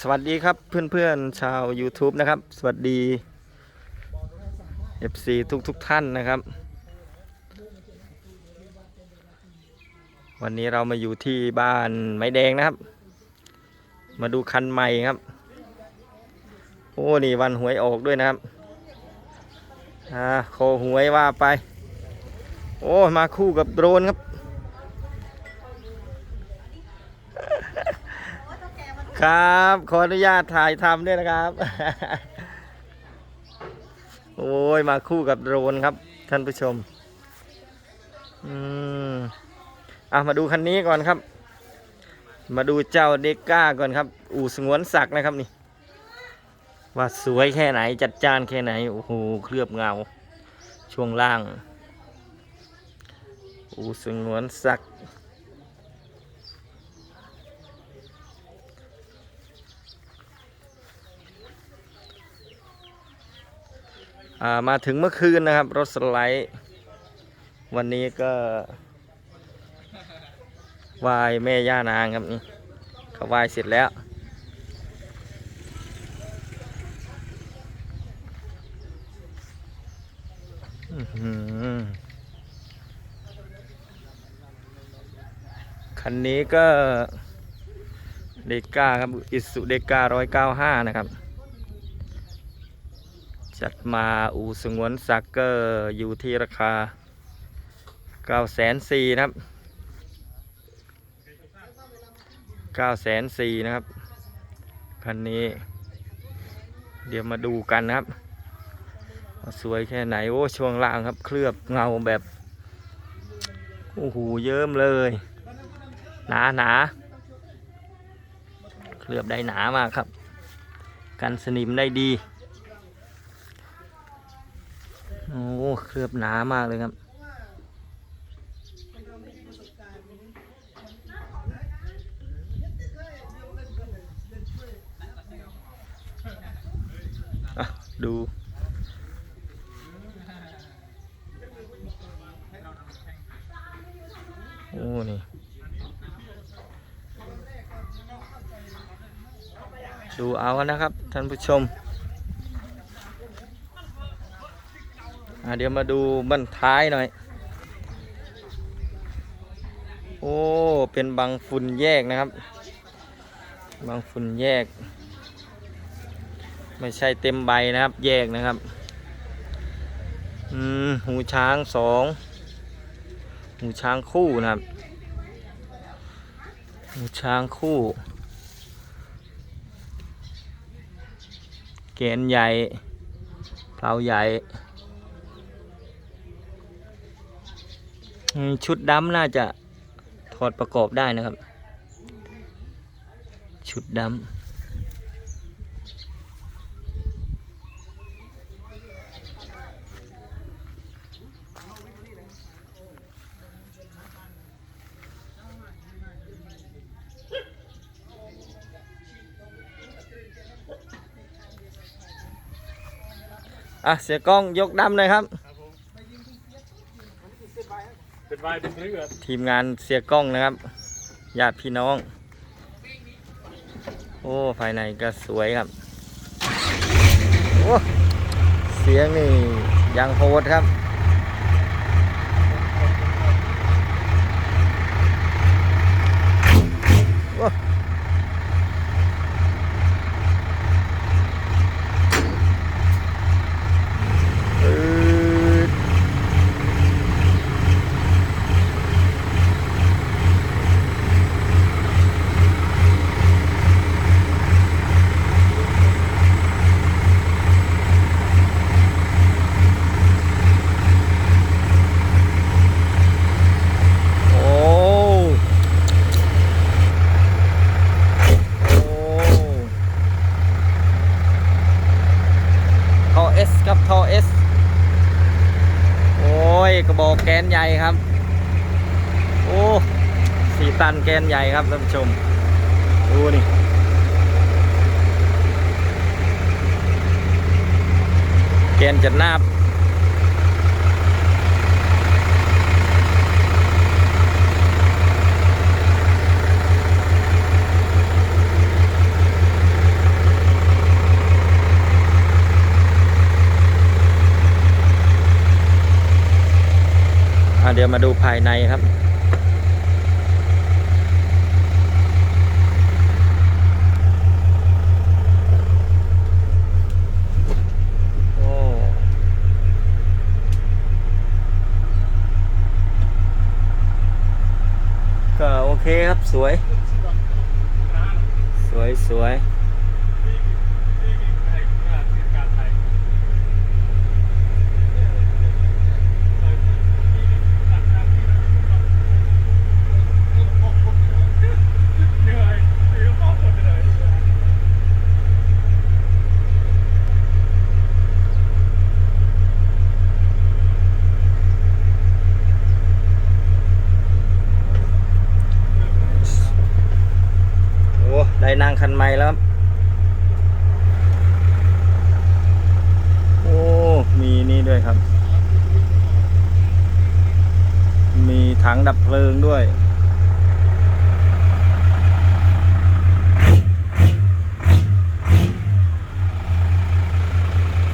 สวัสดีครับเพื่อนๆชาว YouTube นะครับ สวัสดี FC ทุกทุกๆท่านนะครับ วันนี้เรามาอยู่ที่บ้านไม้แดงนะครับ มาดูคันใหม่ครับ โอ้นี่วันหวยออกด้วยนะครับอ่าโคหวยว่าไป โอ้มาคู่กับโดรนครับ ครับ ขออนุญาตถ่ายทำด้วยนะครับ โอ้ยมาคู่กับโดรนครับ ท่านผู้ชม อืมอะมาดูคันนี้ก่อนครับ มาดูเจ้าเดกก้าก่อนครับ อู่สงวนศักดิ์นะครับนี่ ว่าสวยแค่ไหนจัดจานแค่ไหน โอ้โห เคลือบเงา ช่วงล่าง อู่สงวนศักดิ์ มาถึงเมื่อคืนนะครับ รถสไลด์ วันนี้ก็วายแม่ย่านางครับนี่เขาวายเสร็จแล้ว คันนี้ก็เดก้าครับ อิสุเดก้าร้อยเก้าห้านะครับ จัดมาอูสงวนสักเกอร์อยู่ที่ราคา9 4 0 0 0นะครับ9 4 0 0 0นะครับ คันนี้ เดี๋ยวมาดูกันนะครับ สวยแค่ไหน โอ้ ช่วงล่างครับ เคลือบเงาแบบ โอ้โห เยิ้มเลย หนาหนาเคลือบได้หนามากครับ กันสนิมได้ดี โอ้เคลือบหนามากเลยครับดู โอ้ นี่ ดูเอานะครับ ท่านผู้ชม อะ เดี๋ยวมาดูบั้นท้ายหน่อย โอ้ เป็นบางฝุ่นแยกนะครับ บางฝุ่นแยก ไม่ใช่เต็มใบนะครับ แยกนะครับ อืม หูช้างสอง หูช้างคู่นะครับ หูช้างคู่ แกนใหญ่เพลาใหญ่ อืม ชุดดำน่าจะถอดประกอบได้นะครับ ชุดดำอะเสียกล้องยกดำเลยครับ เป็นวายเป็นเรือ ทีมงานเสียกล้องนะครับญาติพี่น้อง โอ้ ภายในก็สวยครับ โอ้ เสียงนี่ยังโหดครับ แกนใหญ่ครับท่านผู้ชม ดูนี่แกนจะนาบเดี๋ยวมาดูภายในครับ เคครับสวย สวยสวย เหนื่อยเหนื่อยมากคนเลย โอ้ได้นั่งคันใหม่แล้วครับ โอ้ มีนี่ด้วยครับ มี ถังดับเพลิงด้วย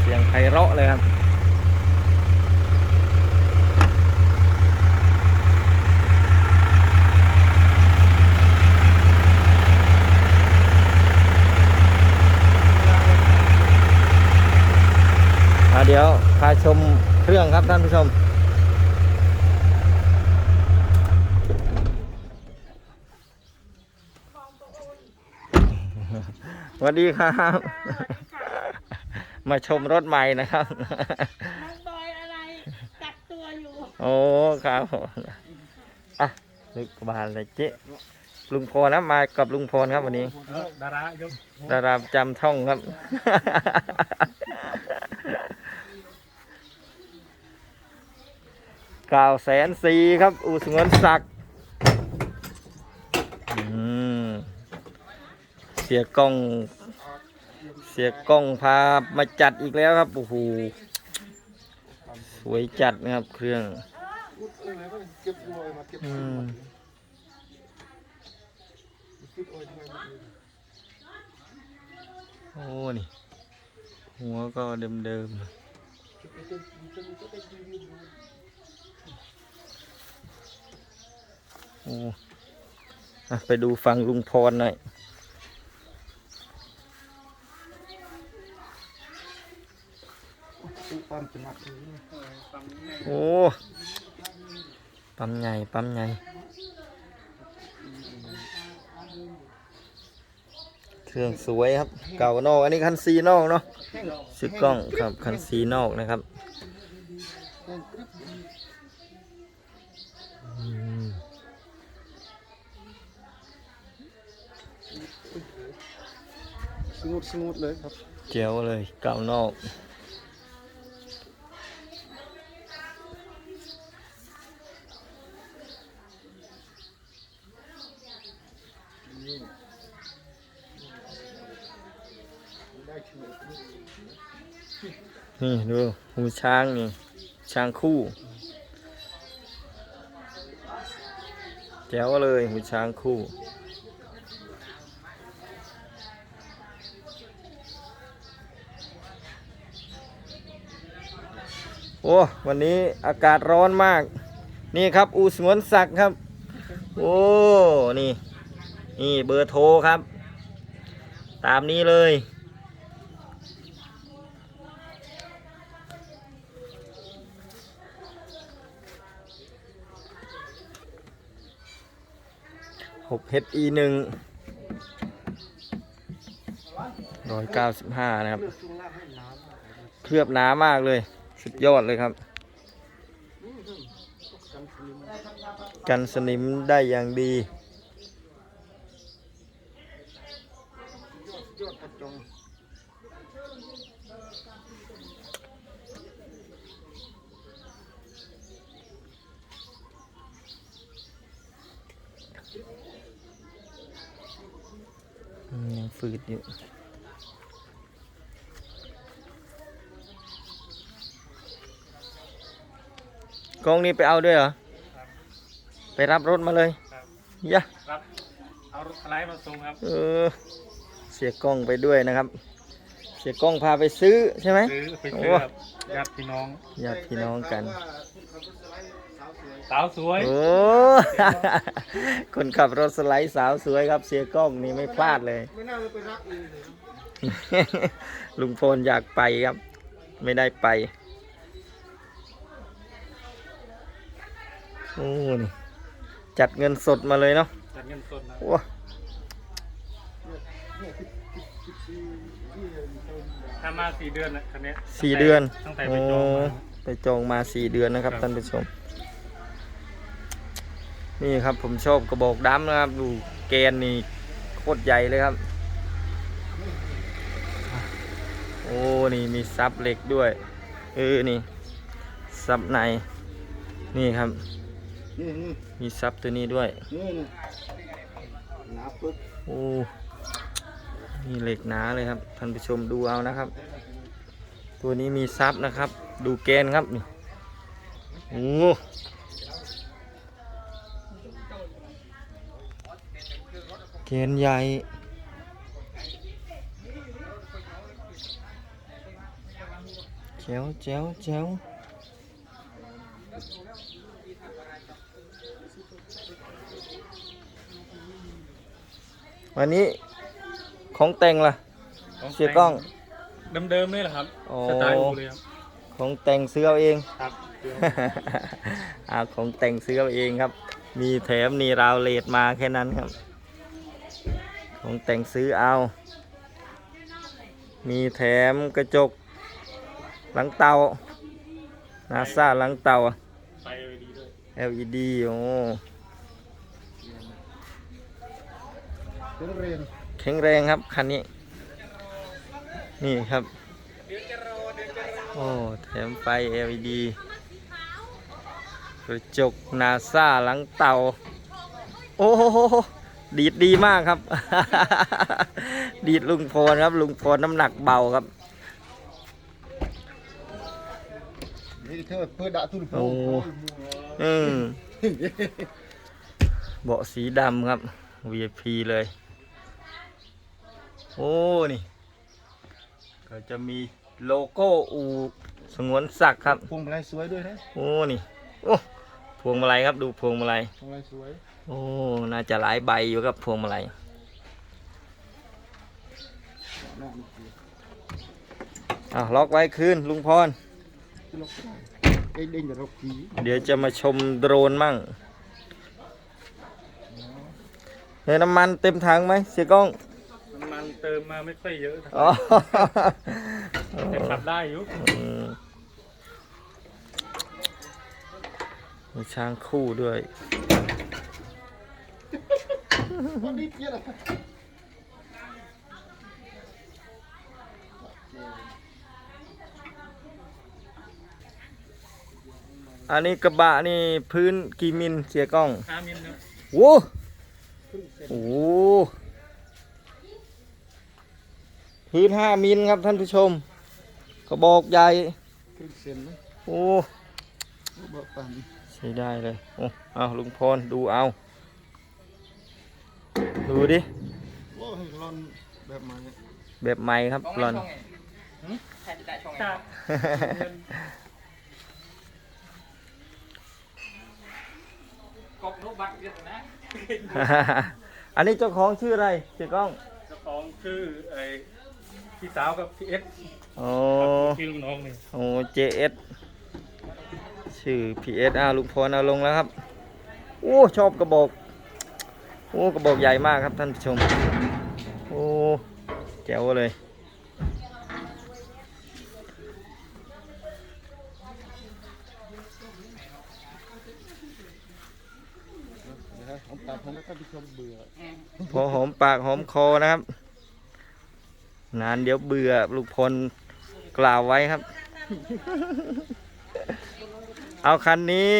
เสียงไพเราะเลยครับเดี๋ยวพาชมเครื่องครับท่านผู้ชม สวัสดีครับ มาชมรถใหม่นะครับ น้องบอยอะไรกักตัวอยู่ โอ้ครับผมอะลึกบานเลยเจ๊ลุงพลนะมากับลุงพลครับวันนี้ ดารายกดาราประจำช่องครับเก้าแสนสี่ครับ อูสงวนศักดิ์อืมเสียกล้อง เสียกล้องพามาจัดอีกแล้วครับโอ้โหสวยจัดนะครับเครื่องอืมโอ้นี่หัวก็เดิมๆโอ้ไปดูฟังลุงพรหน่อย โอ้ปั๊มใหญ่ปั๊มใหญ่เครื่องสวยครับ เก่านอก อันนี้คันซีนอกเนาะชุดกล้องครับคันซีนอกนะครับอืมสมูทสมูทเลยครับเจ๋วเลยเก่านอก นี่ดูหูช้างนี่ ช้างคู่ แจ๋วเลยหูช้างคู่โอ้วันนี้อากาศร้อนมาก นี่ครับ อูสวนศักดิ์ครับ โอ้นี่ นี่เบอร์โทรครับ ตามนี้เลย หกเฮดอีหนึ่งร้อยเก้าสิบห้านะครับ เคลือบหนามากเลย สุดยอดเลยครับ กันสนิมได้อย่างดี ยอดกระจงอืมยังฝืดอยู่กล้องนี้ไปเอาด้วยเหรอ ไปรับรถมาเลยครับยะรับเอารถสไลด์มาส่งครับ เออ เสียกล้องไปด้วยนะครับ เสียกล้องพาไปซื้อใช่ไหมซื้อไปโอ้ซื้อครับญาติพี่น้องญาติพี่น้องกันว่าคุณขับรถ สไลด์สาวสวยสาวสวยโอ้ คนขับรถสไลด์สาวสวยครับ เสียกล้องนี่ไม่พลาดเลย ไม่น่าไปรักเองเลยลุงพลอยากไปครับ ไม่ได้ไปโอ้นี่จัดเงินสดมาเลยเนาะจัดเงินสดนะโอ้ถ้ามาสี่เดือนนะคันเนี้ยสี่เดือนตั้งแต่โอ้ไปจองมา ไปจองมาสี่เดือนนะครับครับท่านผู้ชม นี่ครับผมชอบกระบอกดำนะครับ ดูแกนนี่โคตรใหญ่เลยครับ โอ้นี่มีซับเหล็กด้วย เออนี่ซับในนี่ครับนี่มีซับตัวนี้ด้วยนี่นี่หนาปึ๊กโอ้นี่เหล็กหนาเลยครับท่านผู้ชมดูเอานะครับ ตัวนี้มีซับนะครับ ดูแกนครับนี่โอ้ แกนใหญ่แจ๋วแจ๋วแจ๋ววันนี้ของแต่งล่ะ เสียกล้อง เดิมๆเลยเหรอครับอ๋อสไตล์อูเลยครับ ของแต่งซื้อเอาเอง ครับเดี๋ยวเอาของแต่งซื้อเอาเองครับ มีแถมมีราวเลดมาแค่นั้นครับ ของแต่งซื้อเอา มีแถมกระจกหลังเตานาซาหลังเตา LED โอ้แข็งแรงครับ คันนี้ นี่ครับ โอ้แถมไฟ LED กระจกนาซาหลังเตา โอ้โห ดีดดีมากครับ ดีดลุงพลครับ ลุงพลน้ำหนักเบาครับ นี่เธอเพื่อด่าตุลโพโอ้ อืมเบาะสีดำครับ VIP เลย โอ้ นี่ ก็จะมีโลโก้อูสงวนศักดิ์ครับ พวงมาลัยสวยด้วยนะโอ้ นี่ โอ้ พวงมาลัยครับ ดูพวงมาลัย พวงมาลัยสวย โอ้ น่าจะหลายใบอยู่ครับพวงมาลัยน่ามีคืออะล็อกไว้คืนลุงพรที่เราเอ็งเด้งกับเราผีเดี๋ยวจะมาชมโดรนมั่งเฮ้ยน้ำมันเต็มถังไหมเสียกล้อง น้ำมันเติมมาไม่ค่อยเยอะอ๋อแต่ขับได้อยู่อืมมีช้างคู่ด้วย วันนี้เพี้ยนอะไรอันนี้กระบะนี่พื้นกี่มิลเสียกล้องห้ามิลครับโว้โอ้โหพื้นห้ามิลครับท่านผู้ชม กระบอกใหญ่ครึ่งเซนนะโอ้เบอร์ปันใช้ได้เลย โอ้เอาลุงพรดูเอา ดูดิ โอ้ให้ร้อนแบบมาเนี่ยแบบใหม่ครับหลอนจ้าอันนี้เจ้าของชื่ออะไรเจ๊กล้องเจ้าของชื่อไอ้พี่สาวกับพี่เอสโอ้พี่ลูกน้องนี่โอ้ JS ชื่อ PS อ่าลุงพรเอาลงแล้วครับ โอ้ชอบกระบอก โอ้กระบอกใหญ่มากครับท่านผู้ชม โอ้แจ๋วเลยนะฮะผมตัดผมแล้วก็ที่ชมเบื่อพอหอมปากหอมคอนะครับ นานเดี๋ยวเบื่อลุงพลกล่าวไว้ครับ เอาคันนี้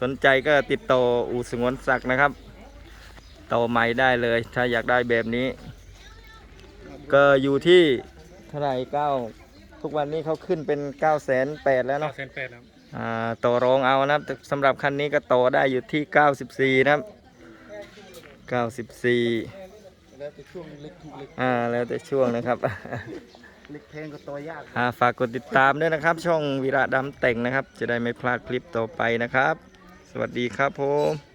สนใจก็ติดต่ออู่สงวนศักดิ์นะครับ ต่อใหม่ได้เลย ถ้าอยากได้แบบนี้ ก็อยู่ที่เท่าไหร่เก้าทุกวันนี้เขาขึ้นเป็น9ก้าแสนแปดแล้วเนาะเนาะเซนแปดครับอ่าต่อรองเอานะครับแต่สำหรับคันนี้ก็ต่อได้อยู่ที่ 94 นะครับ 94แล้วแต่ช่วงเล็กถูกเล็กอ่าแล้วแต่ช่วงนะครับ เล็กแพงก็ตัวยากอ่าฝากกดติดตามด้วยนะครับ ช่องวีระดำแต่งนะครับ จะได้ไม่พลาดคลิปต่อไปนะครับวัสดีครับผม